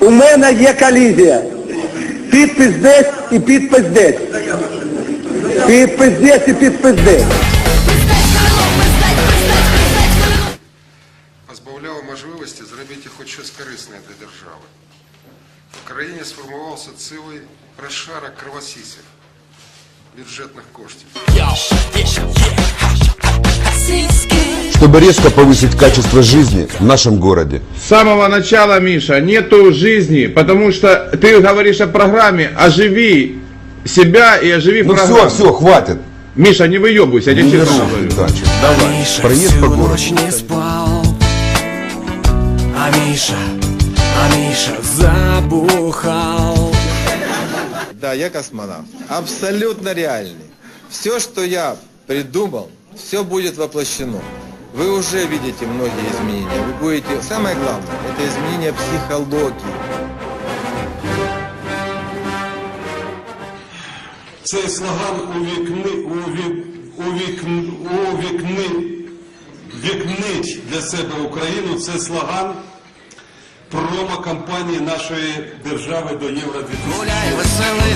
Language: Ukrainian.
мене є колізія. Підпис десь і підпис десь. Підпис десь і підпис десь. позбавляв можливості зробити хоч щось корисне для держави. В країні сформувався цілий розшарок кровосісів бюджетних коштів. Чтобы резко повысить качество жизни в нашем городе. С самого начала, Миша, нету жизни, потому что ты говоришь о программе, оживи себя и оживи Ну программу. все, все, хватит. Миша, не выебывайся, я тебе честно говорю. дальше. Давай. Миша Проезд по городу. ночь не спал А Миша, а Миша забухал Да, я космонавт. Абсолютно реальный. Все, что я придумал, все будет воплощено. Вы уже видите многие изменения. Вы будете... Самое главное, это изменение психологии. Цей слоган увікни, уві, увікн, увікни, вікнить для себе Україну. Це слоган промо-кампанії нашої держави до Євро 2000. Гуляй, веселися,